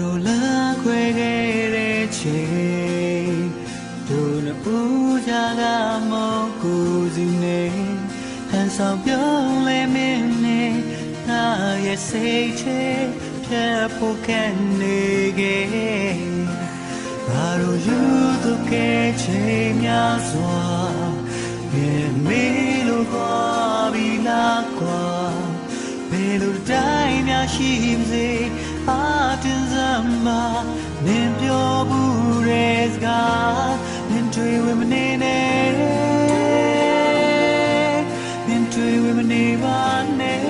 တို့လမ်းခွဲခဲ့တဲ့ချိန်တို့နှစ်ဦးကြကမောကိုစီနေဟန်ဆောင်ပြောင်းလဲမင်းနဲ့ငါရဲ့စိတ်ချဖြတ်ဖို့ခံနေခဲ့ငါတို့ယူသူကဲချိန်များစွာမြေမေလိုကွာပြီးလာကွာဘယ်လိုတိုင်း များရှိမစေအာတင်စမ်းမနင်ပြောဘူးတဲ့စကားနင်တွေ့ဝင်မနေနဲ့နင်တွေ့ဝင်မနေပါနဲ့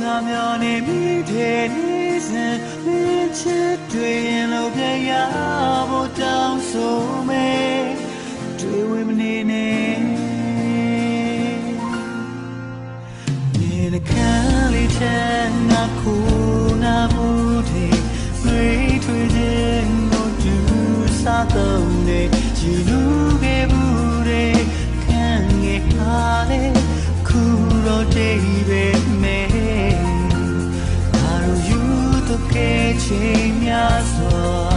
ငါမျောနေမိတဲ့နေ့စဉ်မင်းချစ်တွေ့ရင်လို့ပြန်ရဖို့တောင်းဆိုမယ် တော့ကဲချိန်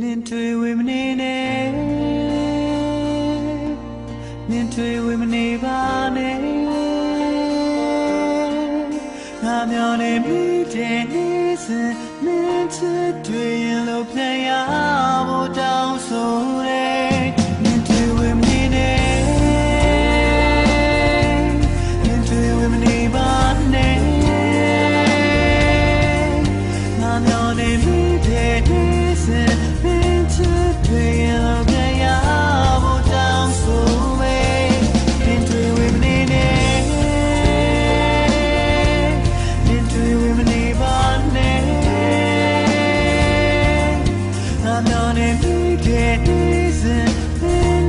နင်တွေ့ဝေမနေနဲ့နင်တွေ့ဝေမနေပါနဲ့ငါမျောနေမိတဲ့နေ့စဉ်နင်ချစ်တွေ့ရင်လို့ပြန်ရဖို့တောင်း on and they get reason